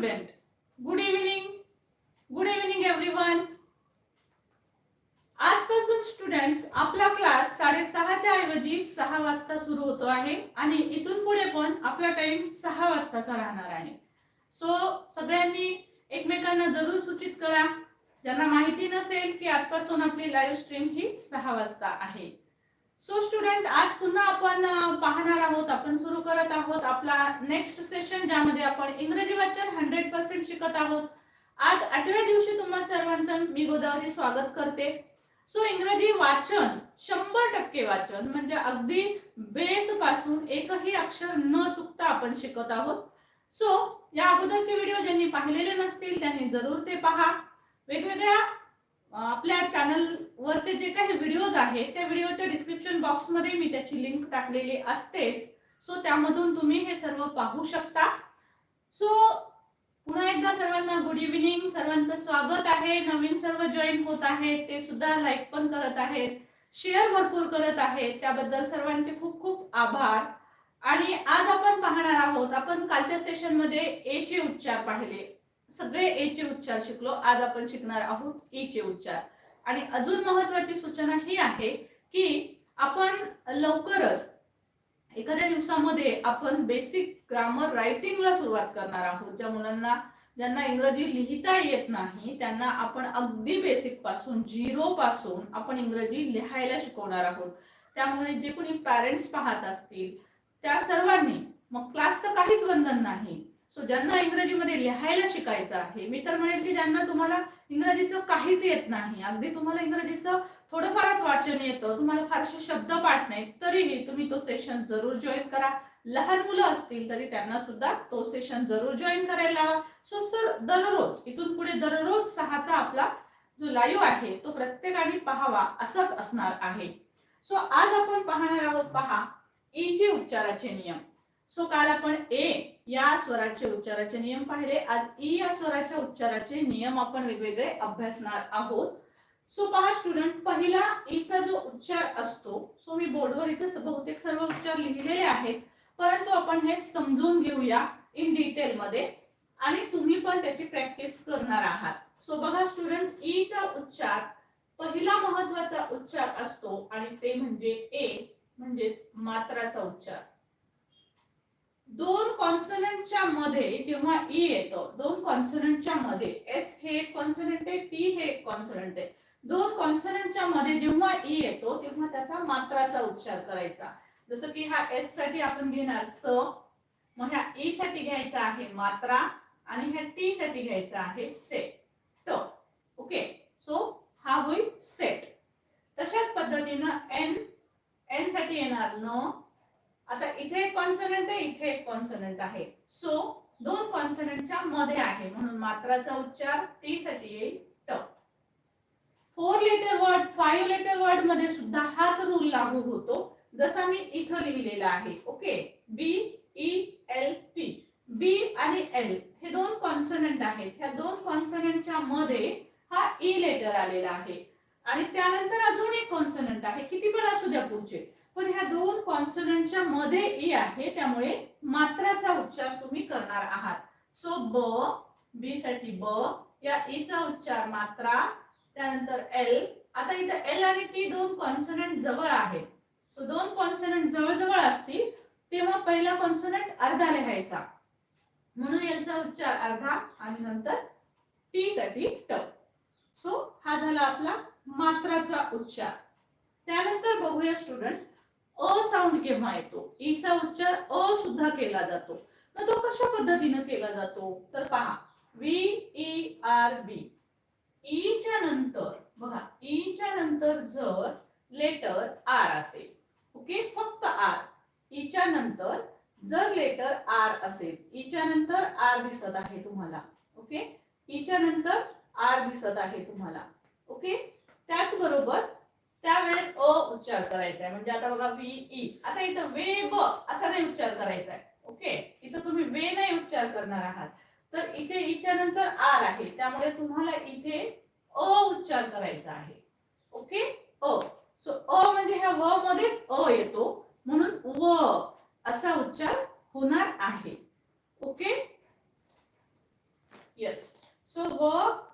Student good evening good evening everyone आजपासून students आपला class साडेसहाच्या ऐवजी सहा वाजता सुरू होतो आहे आणि इथून पुढे पण आपला टाइम सहा वाजताचा राहणार आहे. सो सगळ्यांनी एकमेकांना जरूर सूचित करा. ज्यांना माहिती नसेल की आजपासून आपली लाईव्ह स्ट्रीम ही सहा वाजता आहे. सो स्टुडंट आज पुन्हा आपण पाहणार आहोत आपण सुरू करत आहोत आपला नेक्स्ट सेशन ज्यामध्ये आपण इंग्रजी वाचन हंड्रेड पर्सेंट शिकत आहोत. आज आठव्या दिवशी तुम्हा सर्वांचं मी गोदावरी स्वागत करते. सो इंग्रजी वाचन शंभर टक्के वाचन म्हणजे अगदी बेस पासून एकही अक्षर न चुकता आपण शिकत आहोत. सो या अगोदरचे व्हिडिओ ज्यांनी पाहिलेले नसतील त्यांनी जरूर ते पहा. वेगवेगळ्या आपल्या चॅनल वरचे जे काही व्हिडिओज आहेत त्या व्हिडिओच्या डिस्क्रिप्शन बॉक्समध्ये मी त्याची लिंक टाकलेली असतेच. सो त्यामधून तुम्ही हे सर्व पाहू शकता. सो पुन्हा एकदा सर्वांना गुड इव्हिनिंग सर्वांचं स्वागत आहे. नवीन सर्व जॉईन होत आहेत. ते सुद्धा लाईक पण करत आहेत. शेअर भरपूर करत आहेत. त्याबद्दल सर्वांचे खूप खूप आभार. आणि आज आपण पाहणार आहोत आपण कालच्या सेशनमध्ये ए चे उच्चार पाहिले. सगळे ए चे उच्चार शिकलो. आज आपण शिकणार आहोत ई चे उच्चार. आणि अजून महत्वाची सूचना ही आहे की आपण लवकरच एखाद्या दिवसामध्ये आपण बेसिक ग्रामर रायटिंगला सुरुवात करणार आहोत. ज्या मुलांना ज्यांना इंग्रजी लिहिता येत नाही त्यांना आपण अगदी बेसिकपासून झिरो पासून आपण इंग्रजी लिहायला शिकवणार आहोत. त्यामुळे जे कोणी पॅरेंट्स पाहत असतील त्या सर्वांनी मग क्लासचं काहीच बंधन नाही. सो ज्यांना इंग्रजीमध्ये लिहायला शिकायचं आहे मी तर म्हणेल की ज्यांना तुम्हाला इंग्रजीचं काहीच येत नाही अगदी तुम्हाला इंग्रजीचं थोडंफारच वाचन येतं तुम्हाला फारसे शब्द पाठ नाहीत तरीही तुम्ही तो सेशन जरूर जॉईन करा. लहान मुलं असतील तरी त्यांना सुद्धा तो सेशन जरूर जॉईन करायला लावा. सो सर दररोज इथून पुढे दररोज सहाचा आपला जो लाईव्ह आहे तो प्रत्येकाने पाहावा असाच असणार आहे. सो आज आपण पाहणार आहोत पहा ई उच्चाराचे नियम. सो काल आपण ए या स्वराचे उच्चाराचे नियम पाहिले. आज ई या स्वराच्या उच्चाराचे नियम आपण वेगवेगळे अभ्यासणार आहोत. सो पहा स्टुडंट पहिला ईचा जो उच्चार असतो सो मी बोर्डवर इथे बहुतेक सर्व उच्चार लिहिलेले आहेत. परंतु आपण हे समजून घेऊया इन डिटेल मध्ये. आणि तुम्ही पण त्याची प्रॅक्टिस करणार आहात. सो बघा स्टुडंट ईचा उच्चार पहिला महत्त्वाचा उच्चार असतो आणि ते म्हणजे ए म्हणजेच मात्राचा उच्चार. दोन कॉन्सनंटच्या मध्ये जेव्हा e ई येतं दोन कॉन्सनंटच्या मध्ये एस हे एक कॉन्सनंट आहे टी हे एक कॉन्सनंट आहे. दोन कॉन्सनंटच्या मध्ये जेव्हा ई येतो तेव्हा त्याचा मात्राचा उच्चार करायचा. जसं की हा एससाठी आपण घेणार स मग ह्या ई साठी घ्यायचा आहे मात्रा आणि ह्या टी साठी घ्यायचा आहे से ट ओके सो हा होईल सेट तशाच पद्धतीनं एन एनसाठी येणार न आता इथे एक कॉन्सनंट आहे इथे एक कॉन्सनंट आहे. सो दोन कॉन्सनंटच्या मध्ये आहे. म्हणून मात्राचा उच्चार टी साठी येईल ट four letter word five letter word सुद्धा हाच रूल लागू होतो. जसा मी इथं लिहिलेला आहे. Okay B E L T B आणि एल हे दोन कॉन्सनंट आहेत. ह्या दोन कॉन्सनंटच्या मध्ये हा e ई लेटर आलेला आहे. आणि त्यानंतर अजून एक कॉन्सनंट आहे. किती पण असू द्या पुढचे. पण ह्या दोन कॉन्सनंटच्या मध्ये इ आहे त्यामुळे मात्राचा उच्चार तुम्ही करणार आहात. सो ब बी साठी ब या ई चा उच्चार मात्रा त्यानंतर एल आता इथं एल आणि टी दोन कॉन्सनंट जवळ आहेत. सो दोन कॉन्सनंट जवळ जवळ असतील तेव्हा पहिला कॉन्सनंट अर्धा लिहायचा. म्हणून याचा उच्चार अर्धा आणि नंतर टी साठी ट. सो हा झाला आपला मात्राचा उच्चार. त्यानंतर बघूया स्टुडंट अ साऊंड केव्हा येतो? E ईचा उच्चार अ सुद्धा केला जातो. मग तो कशा पद्धतीनं केला जातो? तर पहा V E e, R B ईच्या e नंतर बघा ईच्या नंतर जर लेटर आर असेल ओके? फक्त आर ईच्या नंतर जर लेटर आर असेल ईच्या नंतर आर दिसत आहे तुम्हाला ओके? ईच्या नंतर आर दिसत आहे तुम्हाला ओके? त्याचबरोबर त्यावेळेस अ उच्चार करायचा आहे म्हणजे आता बघा व्ही ई. आता इथं वे ब असा नाही उच्चार करायचा आहे ओके? इथं तुम्ही वे नाही उच्चार करणार आहात. तर इथे ईच्या नंतर आर आहे. त्यामुळे तुम्हाला इथे अ उच्चार करायचा आहे. ओके? अ. सो अ म्हणजे ह्या व मध्येच अ येतो. म्हणून व असा उच्चार होणार आहे. ओके? येस सो व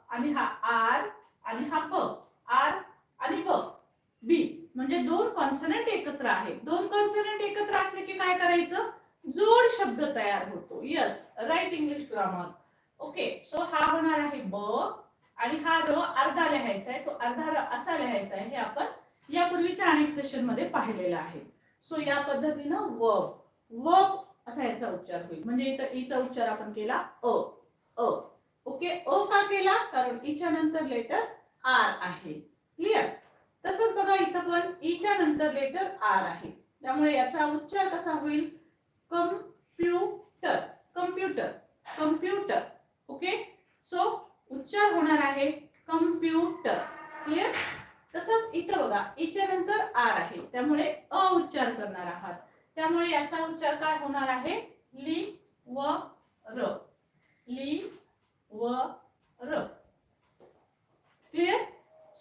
आणि हा आर आणि हा ब आर आणि ब बी म्हणजे दोन कॉन्सनंट एकत्र आहेत दोन कॉन्सनंट एकत्र असले की काय करायचं? जोड शब्द तयार होतो. Yes right English grammar okay so हा होणार आहे ब आणि हा र अर्धा लिहायचा आहे. तो अर्धा र असा लिहायचा आहे. हे आपण यापूर्वीच्या अनेक सेशनमध्ये पाहिलेलं आहे. सो या पद्धतीनं व व असा याचा उच्चार होईल. म्हणजे इथं e ईचा उच्चार आपण केला अ अ. ओके अ का केला? कारण e ईच्या नंतर लेटर आर आहे. क्लिअर तसंच बघा इथं पण ईच्या नंतर लेटर आर आहे. त्यामुळे याचा उच्चार कसा होईल? Computer computer computer. Okay? So उच्चार होणार आहे कम्प्युटर. क्लिअर तसंच इथं बघा ईच्या नंतर आर आहे. त्यामुळे अ उच्चार करणार आहात. त्यामुळे याचा उच्चार काय होणार आहे? ली व र ली व र क्लिअर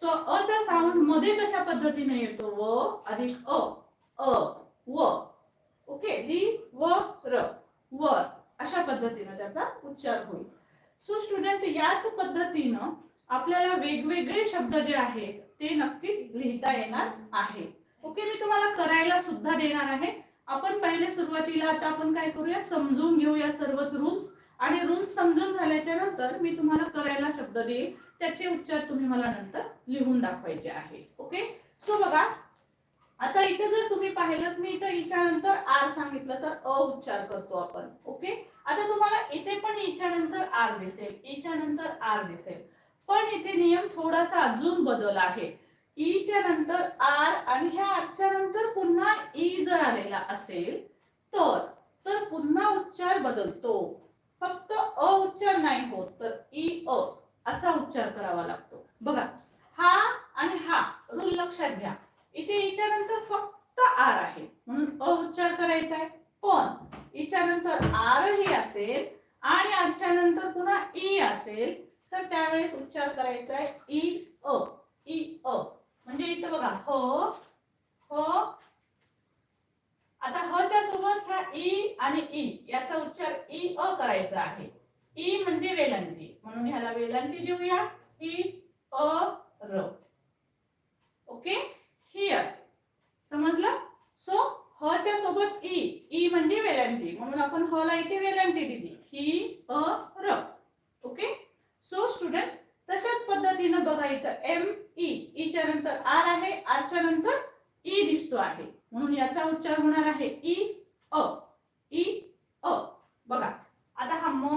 सो अ चा साऊंडमध्ये कशा पद्धतीने येतो? व अधिक अ अ व. ओके ली व र वर अशा पद्धतीनं त्याचा उच्चार होईल. सो स्टुडंट याच पद्धतीनं आपल्याला वेगवेगळे शब्द जे आहेत ते नक्कीच लिहिता येणार आहे ओके मी तुम्हाला करायला सुद्धा देणार आहे. आपण पहिले सुरुवातीला आता आपण काय करूया? समजून घेऊया सर्वच रूल्स आणि रूल्स समजून झाल्याच्यानंतर मी तुम्हाला करायला शब्द देईल. त्याचे उच्चार तुम्ही मला नंतर लिहून दाखवायचे आहे. ओके सो बघा. आता इथे जर तुम्ही पाहिलं मी इथं इच्छानंतर नंतर आर सांगितलं तर अ उच्चार करतो आपण. ओके आता तुम्हाला इथे पण इच्छानंतर नंतर आर दिसेल. इच्छानंतर नंतर आर दिसेल. पण इथे नियम थोडासा अजून बदल आहे. E ईच्या नंतर आर आणि ह्या आरच्या नंतर पुन्हा ई जर आलेला असेल तर तर पुन्हा उच्चार बदलतो. फक्त अ उच्चार नाही होत तर ई अ असा उच्चार करावा लागतो. बघा हा आणि हा रूल लक्षात घ्या. इथे ईच्या नंतर फक्त आर आहे. म्हणून अ उच्चार करायचा आहे. पण ईच्या नंतर आर ही असेल आणि आजच्या नंतर पुन्हा ई असेल तर त्यावेळेस उच्चार करायचा आहे ई अ. ई अ. म्हणजे इथं बघा ह ह आता ह च्या सोबत ह्या ई आणि ई याचा उच्चार ई अ करायचा आहे. ई म्हणजे वेलांटी. म्हणून ह्याला वेलांटी देऊया. ही अ र. ओके? हिअर समजलं? सो ह च्या सोबत ई. ई म्हणजे वेलांटी. म्हणून आपण ह ला इथे वेलांटी दिली. ही अ र. ओके? सो स्टुडंट तशाच पद्धतीनं बघा इथं एम ई e. ईच्या e नंतर आर आहे. आरच्या नंतर ई e दिसतो आहे. म्हणून याचा उच्चार होणार आहे ई अ. ई अ. बघा. आता हा म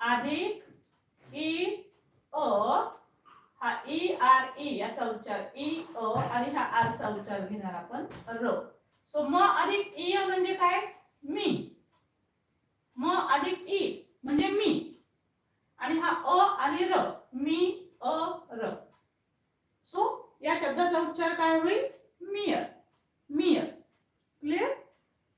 अधिक ई अ. हा ई आर ई याचा उच्चार ई अ आणि हा आरचा उच्चार घेणार आपण र. सो म अधिक ई अ म्हणजे काय? मी. म अधिक ई म्हणजे मी. आणि हा अ आणि र. मी अ र. सो या शब्दाचा उच्चार काय होईल mere mere clear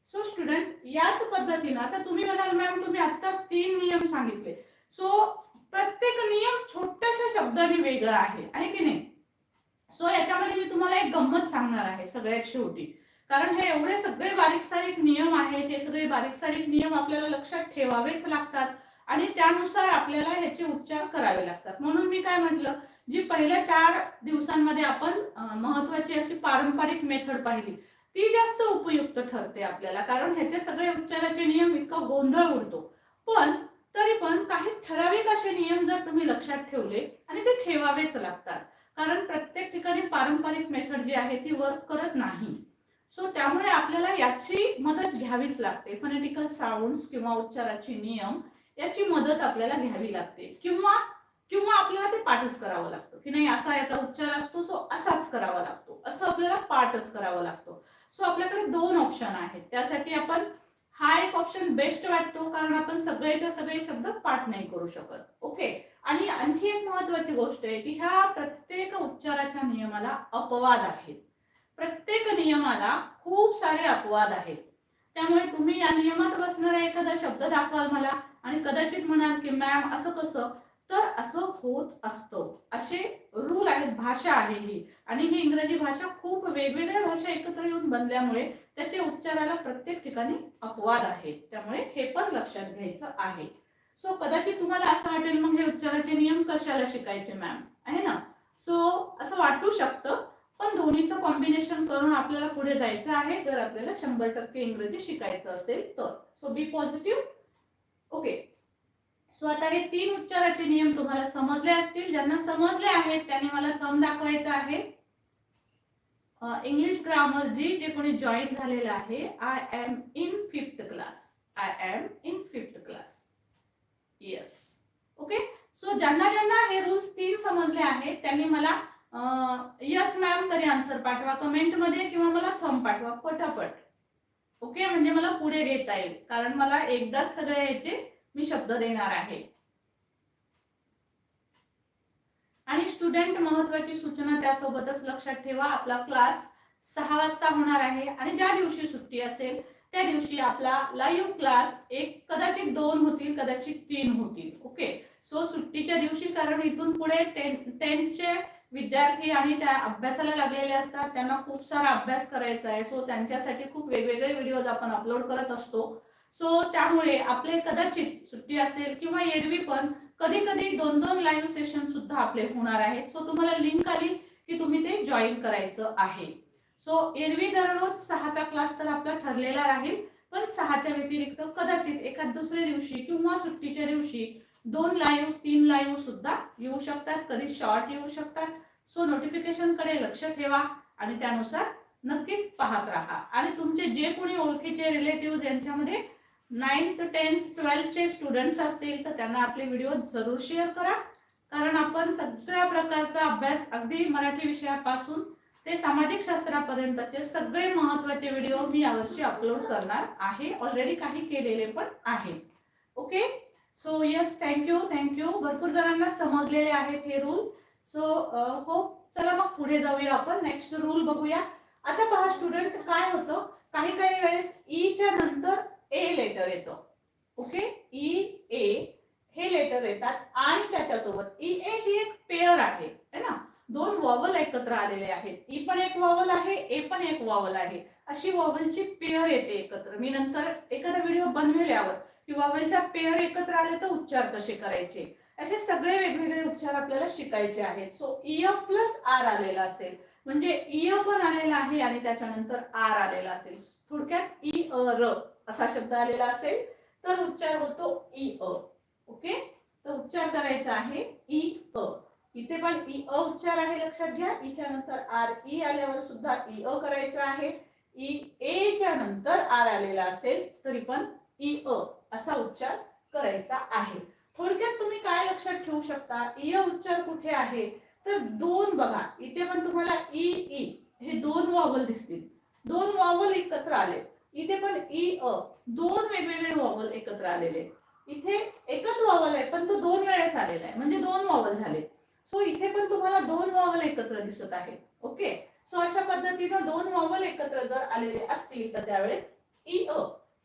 so student याच पद्धतीनं आता तुम्ही म्हणाल मॅम तुम्ही आत्ताच तीन नियम सांगितले. सो प्रत्येक नियम छोट्याशा शब्दाने वेगळा आहे. आहे की नाही? सो याच्यामध्ये मी तुम्हाला एक गंमत सांगणार आहे सगळ्यात शेवटी. कारण हे एवढे सगळे बारीक सारीक नियम आहेत हे सगळे बारीक सारीक नियम आपल्याला लक्षात ठेवावेच लागतात आणि त्यानुसार आपल्याला ह्याचे उच्चार करावे लागतात. म्हणून मी काय म्हटलं जी पहिल्या चार दिवसांमध्ये आपण महत्वाची अशी पारंपरिक मेथड पाहिली ती जास्त उपयुक्त ठरते आपल्याला. कारण ह्याचे सगळे उच्चाराचे नियम इतका गोंधळ उडतो. पण काही ठराविक असे नियम जर तुम्ही लक्षात ठेवले आणि ते ठेवावेच लागतात. कारण प्रत्येक ठिकाणी पारंपरिक मेथड जी आहे ती वर्क करत नाही. सो त्यामुळे आपल्याला याची मदत घ्यावीच लागते. फनेटिकल साऊंड्स किंवा उच्चाराचे नियम याची मदत आपल्याला घ्यावी लागते. किंवा किंवा आपल्याला ते पाठच करावं लागतं. की नाही असा याचा उच्चार असतो सो असाच करावा लागतो. असं आपल्याला पाठच करावं लागतो. सो आपल्याकडे दोन ऑप्शन आहेत. त्यासाठी आपण हा एक ऑप्शन बेस्ट वाटतो कारण आपण सगळेच्या सगळे शब्द पाठ नाही करू शकत. ओके आणि आणखी एक महत्वाची गोष्ट आहे की ह्या प्रत्येक उच्चाराच्या नियमाला अपवाद आहेत. प्रत्येक नियमाला खूप सारे अपवाद आहेत. त्यामुळे तुम्ही या नियमात बसणारा एखादा शब्द दाखवाल मला आणि कदाचित म्हणाल की मॅम असं कसं? तर असं होत असतं. असे रूल आहेत भाषा आहे ही. आणि ही इंग्रजी भाषा खूप वेगवेगळ्या भाषा एकत्र येऊन बनल्यामुळे त्याचे उच्चाराला प्रत्येक ठिकाणी अपवाद आहे त्यामुळे हे पण लक्षात घ्यायचं आहे. सो कदाचित तुम्हाला असं वाटेल मग हे उच्चाराचे नियम कशाला शिकायचे मॅम आहे ना? सो असं वाटू शकतं पण दोन्हीचं कॉम्बिनेशन करून आपल्याला पुढे जायचं आहे. जर आपल्याला शंभर टक्के इंग्रजी शिकायचं असेल तर. So be positive okay so आता हे तीन उच्चाराचे नियम तुम्हाला समजले असतील. ज्यांना समजले आहेत त्यांनी मला थम दाखवायचा आहे. इंग्लिश ग्रामर जी जे कोणी जॉईन झालेलं आहे I am in fifth class I am in fifth class ज्यांना ज्यांना हे रूल्स तीन समजले आहेत त्यांनी मला यस मॅम तरी आन्सर पाठवा. कमेंटमध्ये किंवा मला थंब पाठवा. पटापट. ओके म्हणजे मला पुढे घेता येईल. कारण मला एकदाच सगळे याचे मी शब्द देणार आहे. आणि स्टुडंट महत्वाची सूचना त्यासोबतच लक्षात ठेवा. आपला क्लास सहा वाजता होणार आहे. आणि ज्या दिवशी सुट्टी असेल त्या दिवशी आपला लाईव्ह क्लास एक कदाचित दोन होतील कदाचित तीन होतील. ओके सो सुट्टीच्या दिवशी कारण इथून पुढे टेन्थचे विद्यार्थी आणि त्या अभ्यासाला लागलेले असतात त्यांना खूप सारा अभ्यास करायचा आहे. सो त्यांच्यासाठी खूप वेगवेगळे व्हिडिओज आपण अपलोड करत असतो. सो त्यामुळे आपले कदाचित सुट्टी असेल किंवा एरवी पण कधी कधी दोन दोन लाईव्ह सेशन सुद्धा आपले होणार आहेत. सो तुम्हाला लिंक आली की तुम्ही ते जॉईन करायचं आहे. सो एरवी दररोज सहाचा क्लास तर आपला ठरलेला राहील पण सहाच्या व्यतिरिक्त कदाचित एखाद दुसऱ्या दिवशी किंवा सुट्टीच्या दिवशी दोन लाईव्ह तीन लाईव्ह सुद्धा येऊ शकतात कधी शॉर्ट येऊ शकतात. सो नोटिफिकेशनकडे लक्ष ठेवा आणि त्यानुसार नक्कीच पाहत राहा. आणि तुमचे जे कोणी ओळखीचे रिलेटिव्ह यांच्यामध्ये नाईन्थ टेन्थ ट्वेल्थचे स्टुडंट्स असतील तर त्यांना आपले व्हिडिओ जरूर शेअर करा. कारण आपण सगळ्या प्रकारचा अभ्यास अगदी मराठी विषयापासून ते सामाजिक शास्त्रापर्यंतचे सगळे महत्त्वाचे व्हिडिओ मी यावर्षी अपलोड करणार आहे. ऑलरेडी काही केलेले पण आहे. Okay so yes thank you thank you भरपूर जणांना समजलेले आहेत हे रूल सो हो चला मग पुढे जाऊया आपण. नेक्स्ट रूल बघूया. आता पहा स्टुडंट काय होतं? काही काही वेळेस e ईच्या नंतर ए लेटर येतं. ओके ई ए हे लेटर येतात आणि त्याच्यासोबत e, ई ए ही एक पेअर आहे. है ना? दोन वॉवल एकत्र आलेले आहेत. ई पण एक वॉवल आहे ए पण एक वॉवल आहे. अशी वॉवलची पेअर येते एकत्र. मी नंतर एखादा व्हिडिओ बनवेल्यावर. किंवा वॉवलच्या पेअर एकत्र आले तर उच्चार कसे करायचे? असे सगळे वेगवेगळे उच्चार आपल्याला शिकायचे आहेत. सो इय प्लस आर आलेला असेल. म्हणजे इय पण आलेला आहे आणि त्याच्यानंतर आर आलेला असेल. थोडक्यात इ अ र असा शब्द आलेला असेल. तर उच्चार होतो इ अ ओके तर उच्चार करायचा आहे इ अ इथे पण इ अ उच्चार आहे लक्षात घ्या. इच्या नंतर आर ई e आल्यावर सुद्धा इ अ करायचं आहे. ई एच्या नंतर आर आलेला असेल तरी पण इ अ असा उच्चार करायचा आहे. थोडक्यात तुम्ही काय लक्षात ठेवू शकता? इ उच्चार कुठे आहे? तर दोन बघा. इथे पण तुम्हाला ई ई हे दोन वॉवल दिसतील. दोन वॉवल एकत्र आले. इथे पण ई अ दोन वेगवेगळे वॉवल एकत्र आलेले. इथे एकच वॉवल आहे पण तो दोन वेळेस आलेला आहे. म्हणजे दोन वॉवल झाले. सो इथे पण तुम्हाला दोन वॉवल एकत्र दिसत आहेत ओके सो अशा पद्धतीनं दोन वॉवल एकत्र जर आलेले असतील तर त्यावेळेस ई अ.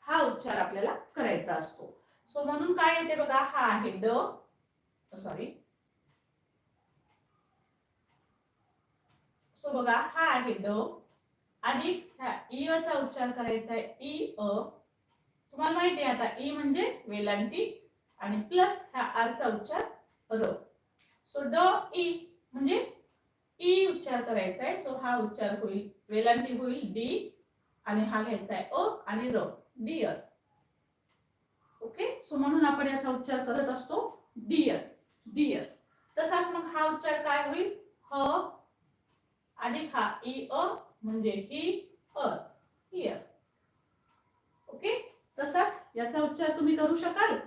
हा उच्चार आपल्याला करायचा असतो. सो म्हणून काय येते बघा हा आहे ड oh, सॉरी सो बघा हा आहे ड आणि इ ई चा उच्चार करायचा आहे ई अ. तुम्हाला माहिती आहे आता ई म्हणजे वेलांटी आणि प्लस ह्या आर चा उच्चार र सो ड ई म्हणजे ई उच्चार करायचा आहे. सो हा उच्चार होईल वेलांटी होईल डी आणि हा घ्यायचा आहे अ आणि र. डिअर ओके सो म्हणून आपण याचा उच्चार करत असतो डिअर डिअर तसाच मग हा उच्चार काय होईल? ह अधिक हा ई अ म्हणजे ही अ हिअर ओके तसाच याचा उच्चार तुम्ही करू शकाल?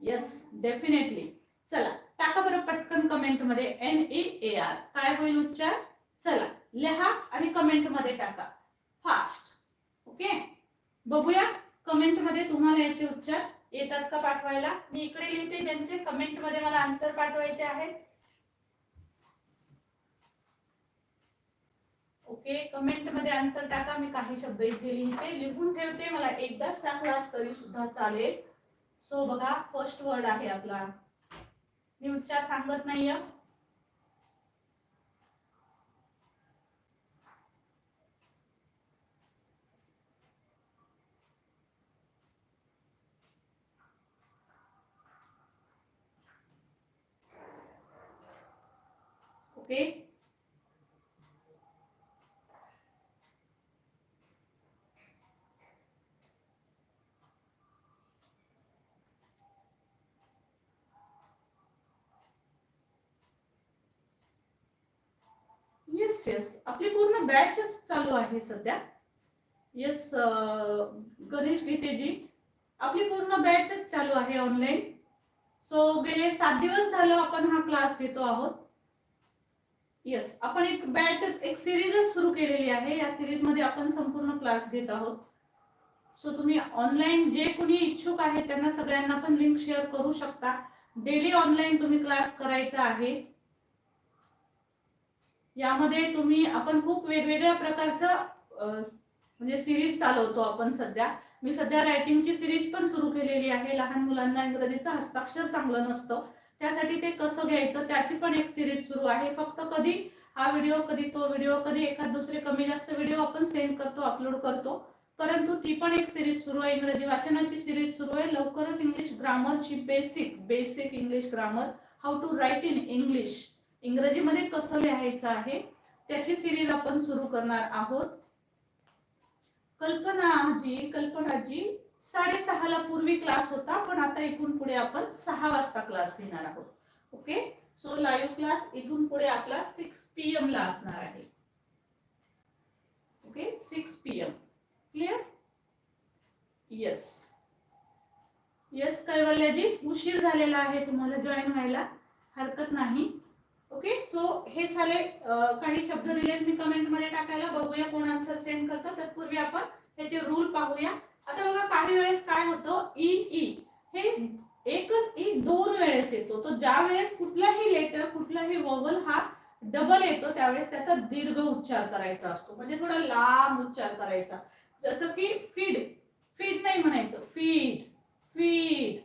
येस डेफिनेटली चला टाका बरं पटकन कमेंटमध्ये N E e, A R काय होईल उच्चार? चला लिहा आणि कमेंटमध्ये टाका. फास्ट ओके बघूया. कमेंटमध्ये तुम्हाला याचे उच्चार येतात का पाठवायला? मी इकडे लिहिते त्यांचे. कमेंटमध्ये मला आन्सर पाठवायचे आहेत. ओके कमेंटमध्ये आन्सर टाका. मी काही शब्द इथे लिहिते. लिहून ठेवते. मला एकदाच टाकला तरी सुद्धा चालेल. सो बघा फर्स्ट वर्ड आहे आपला. मी उच्चार सांगत नाहीये. ओके? येस येस आपली पूर्ण बॅचच चालू आहे सध्या. येस गणेश गीतेजी. आपली पूर्ण बॅचच चालू आहे ऑनलाईन सो गेले सात दिवस झालं आपण हा क्लास घेतो आहोत. येस आपण एक बॅच एक सिरीजच सुरू केलेली आहे. या सिरीजमध्ये आपण संपूर्ण क्लास घेत आहोत. सो तुम्ही ऑनलाईन जे कोणी इच्छुक आहे त्यांना सगळ्यांना पण लिंक शेअर करू शकता. डेली ऑनलाईन तुम्ही क्लास करायचा आहे. यामध्ये तुम्ही आपण खूप वेगवेगळ्या प्रकारचं म्हणजे सिरीज चालवतो आपण सध्या. मी सध्या रायटिंगची सिरीज पण सुरू केलेली आहे. लहान मुलांना इंग्रजीचं हस्ताक्षर चांगलं नसतं. त्यासाठी ते कसं घ्यायचं त्याची पण एक सिरीज सुरू आहे. फक्त कधी हा व्हिडिओ कधी तो व्हिडिओ कधी एखाद दुसरे कमी जास्त व्हिडिओ आपण सेंड करतो अपलोड करतो. परंतु ती पण एक सिरीज सुरू आहे. इंग्रजी वाचनाची सिरीज सुरू आहे. लवकरच English ग्रामरची basic basic English grammar how to write in English इंग्रजीमध्ये कसं लिहायचं आहे त्याची सिरीज आपण सुरू करणार आहोत. कल्पना कल्पनाजी कल्पनाजी साडेसहाला पूर्वी क्लास होता पण आता इथून पुढे आपण सहा वाजता क्लास घेणार आहोत. ओके सो लाईव्ह क्लास इथून पुढे आपला सिक्स पी एम ला असणार आहे. Okay six P M clear yes yes कैवल्याजी उशीर झालेला आहे तुम्हाला जॉईन व्हायला. हरकत नाही. ओके सो हे झाले काही शब्द दिलेत मी कमेंटमध्ये टाकायला. बघूया कोण आन्सर सेंड करतं. तत्पूर्वी आपण त्याचे रूल पाहूया. आता बघा काही वेळेस काय होतं? E E. हे एकच ई दोन वेळेस येतो. तो ज्या वेळेस कुठलाही लेटर कुठलाही वॉवल हा डबल येतो त्यावेळेस त्याचा दीर्घ उच्चार करायचा असतो. म्हणजे थोडा लांब उच्चार करायचा. जसं की फीड फीड नाही म्हणायचं. फीड फीड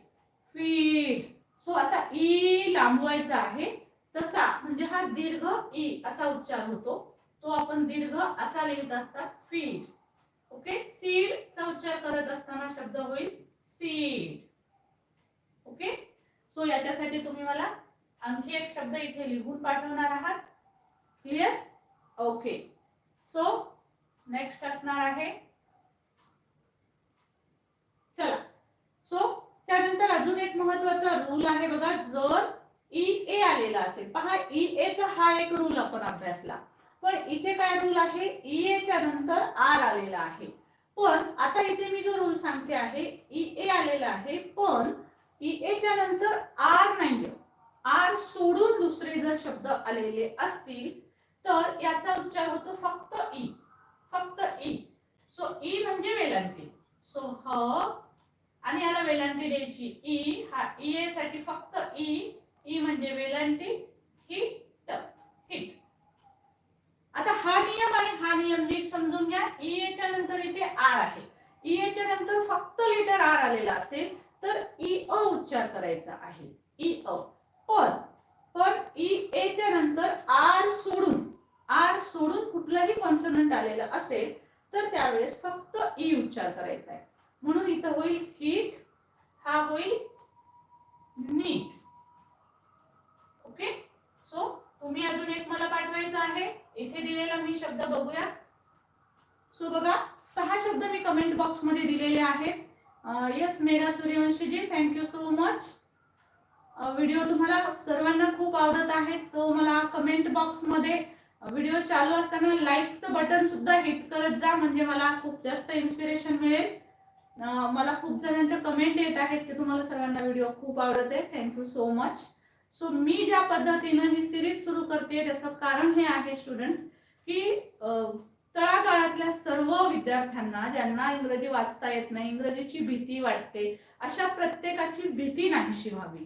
फीड सो असा ई लांबवायचा आहे. तसा म्हणजे हा दीर्घ ई असा उच्चार होतो. तो आपण दीर्घ असा लिहित असतात फीड ओके? सीड चा उच्चार करत असताना शब्द होईल सीड. ओके? सो याच्यासाठी तुम्ही मला आणखी एक शब्द इथे लिहून पाठवणार आहात. Clear okay. सो नेक्स्ट असणार आहे. चला. सो त्यानंतर अजून एक महत्त्वाचा रूल आहे बघा. जर ई ए आलेला असेल पहा ई ए चा हा एक रूल आपण अभ्यासला. पण इथे काय रूल आहे? ई एच्या नंतर आर आलेला आहे. पण आता इथे मी जो रूल सांगते आहे ई ए आलेला आहे पण ई एच्या नंतर आर नाहीये. आर सोडून दुसरे जर शब्द आलेले असतील तर याचा उच्चार होतो फक्त ई फक्त ई सो ई म्हणजे वेलांटी. सो ह आणि याला वेलांटी द्यायची. ई हा ई ए साठी फक्त ई ई म्हणजे वेलांटी हिट हिट आता हा नियम आणि हा नियम नीट समजून घ्या. ई च्या नंतर इथे आर आहे. ई च्या नंतर फक्त लिटर आर आलेला असेल तर ई अ उच्चार करायचा आहे. ई अ पण पण ई ए च्या नंतर आर सोडून आर सोडून कुठलाही कॉन्सनंट आलेला असेल तर त्यावेळेस फक्त ई उच्चार करायचा आहे. म्हणून इथं होईल हिट हा होईल नीट ओके सो तुम्ही अजून एक मला पाठवायचं आहे इथे दिलेला मी शब्द बघूया. सो बघा सहा शब्द मी कमेंट बॉक्समध्ये दिलेले आहेत. Yes Megha सूर्यवंशीजी thank you so much video तुम्हाला सर्वांना खूप आवडत आहे तो मला कमेंट बॉक्समध्ये व्हिडिओ चालू असताना लाईकचं बटन सुद्धा हिट करत जा म्हणजे मला खूप जास्त इन्स्पिरेशन मिळेल. मला खूप जणांच्या कमेंट येत आहेत की तुम्हाला सर्वांना व्हिडिओ खूप आवडत. आहे thank you so much so मी ज्या पद्धतीनं ही सिरीज सुरू करते त्याचं कारण हे आहे स्टुडंट्स की तळागाळातल्या सर्व विद्यार्थ्यांना ज्यांना इंग्रजी वाचता येत नाही इंग्रजीची भीती वाटते अशा प्रत्येकाची भीती नाहीशी व्हावी.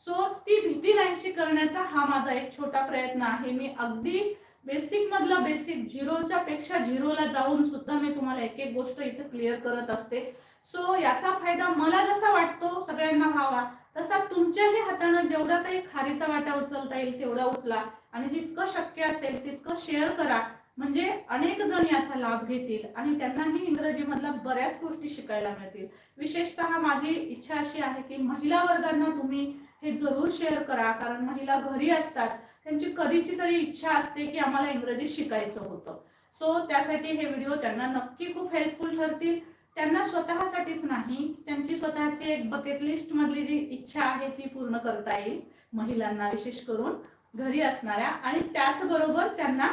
सो ती भीती नाहीशी करण्याचा हा माझा एक छोटा प्रयत्न आहे. मी अगदी बेसिक मधलं बेसिक झिरोच्या पेक्षा झिरोला जाऊन सुद्धा मी तुम्हाला एक एक गोष्ट इथे क्लिअर करत असते. सो याचा फायदा मला जसा वाटतो सगळ्यांना व्हावा तसा तुमच्याही हातानं जेवढा काही खारीचा वाटा उचलता येईल तेवढा उचला. आणि जितकं शक्य असेल तितकं शेअर करा. म्हणजे अनेक जण याचा लाभ घेतील आणि त्यांनाही इंग्रजीमधल्या बऱ्याच गोष्टी शिकायला मिळतील. विशेषतः माझी इच्छा अशी आहे की महिला वर्गांना तुम्ही हे जरूर शेअर करा कारण महिला घरी असतात. त्यांची कधीची तरी इच्छा असते की आम्हाला इंग्रजी शिकायचं होतं. सो त्यासाठी हे व्हिडिओ त्यांना नक्की खूप हेल्पफुल ठरतील. त्यांना स्वतःसाठीच नाही त्यांची स्वतःची एक बकेट लिस्ट मधली जी इच्छा आहे ती पूर्ण करता येईल महिलांना विशेष करून. घरी असणाऱ्या आणि त्याचबरोबर त्यांना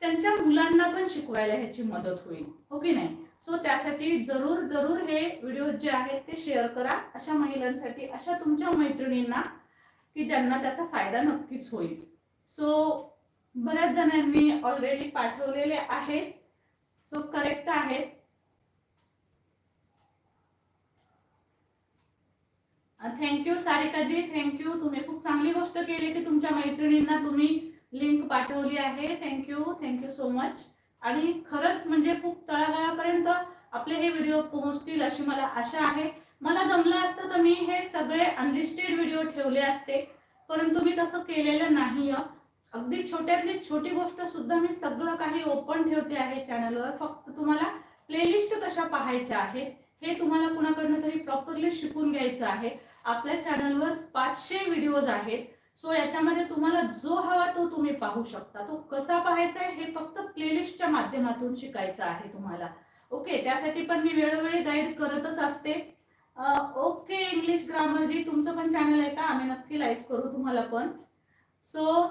त्यांच्या मुलांना पण शिकवायला ह्याची मदत होईल. हो की नाही? सो त्यासाठी जरूर जरूर हे व्हिडिओ जे आहेत ते शेअर करा. अशा महिलांसाठी अशा तुमच्या मैत्रिणींना की ज्यांना त्याचा फायदा नक्कीच होईल. सो बऱ्याच जणांनी ऑलरेडी पाठवलेले आहेत. सो करेक्ट आहेत. थँक्यू सारिकाजी थँक्यू तुम्ही खूप चांगली गोष्ट केली की तुमच्या मैत्रिणींना तुम्ही लिंक पाठवली आहे. थँक्यू थँक्यू सो मच आणि खरंच म्हणजे खूप तळागाळापर्यंत आपले हे व्हिडिओ पोहोचतील अशी मला आशा आहे. मला जमलं असतं तर मी हे सगळे अनलिस्टेड व्हिडिओ ठेवले असते. परंतु मी तसं केलेलं नाही अगदी छोट्यातली छोटी गोष्ट सुद्धा मी सगळं काही ओपन ठेवते आहे चॅनलवर फक्त तुम्हाला प्लेलिस्ट कशा पाहायच्या आहेत हे तुम्हाला कुणाकडनं तरी प्रॉपरली शिकून घ्यायचं आहे. आपल्या चॅनलवर पाचशे व्हिडिओज आहेत. सो याच्यामध्ये तुम्हाला जो हवा तो तुम्ही पाहू शकता. तो कसा पाहायचा आहे हे फक्त प्लेलिस्टच्या माध्यमातून शिकायचं आहे तुम्हाला. ओके त्यासाठी पण मी वेळोवेळी गाईड करतच असते. ओके इंग्लिश ग्रामरजी तुमचं पण चॅनल आहे का? आम्ही नक्की लाईक करू तुम्हाला पण. सो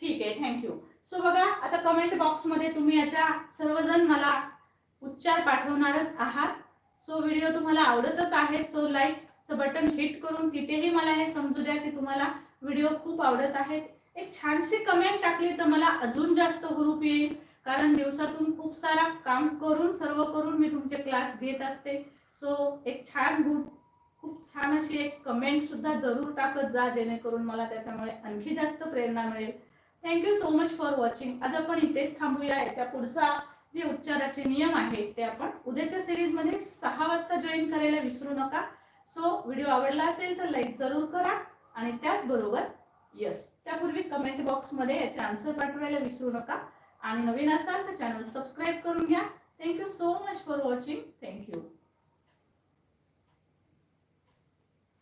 ठीक आहे थँक्यू सो बघा आता कमेंट बॉक्समध्ये तुम्ही याच्या सर्वजण मला उच्चार पाठवणारच आहात. सो व्हिडिओ तुम्हाला आवडतच आहे सो लाईकचं बटन हिट करून तिथेही मला हे समजू द्या की तुम्हाला व्हिडिओ खूप आवडत आहेत. एक छानशी कमेंट टाकली तर मला अजून जास्त हुरूप येईल. कारण दिवसातून खूप सारा काम करून सर्व करून मी तुमचे क्लास घेत असते. सो एक छान गुड खूप छान अशी एक कमेंट सुद्धा जरूर टाकत जा जेणेकरून मला त्याच्यामुळे आणखी जास्त प्रेरणा मिळेल. Thank you so much for watching आज आपण इथेच थांबूया. याच्या पुढचा जे उच्चाराचे नियम आहेत ते आपण उद्याच्या सिरीजमध्ये सहा वाजता जॉईन करायला विसरू नका. सो व्हिडिओ आवडला असेल तर लाईक जरूर करा आणि त्याचबरोबर यस त्यापूर्वी कमेंट बॉक्समध्ये याचे आन्सर पाठवायला विसरू नका. आणि नवीन असाल तर चॅनल सबस्क्राईब करून घ्या. Thank you so much for watching thank you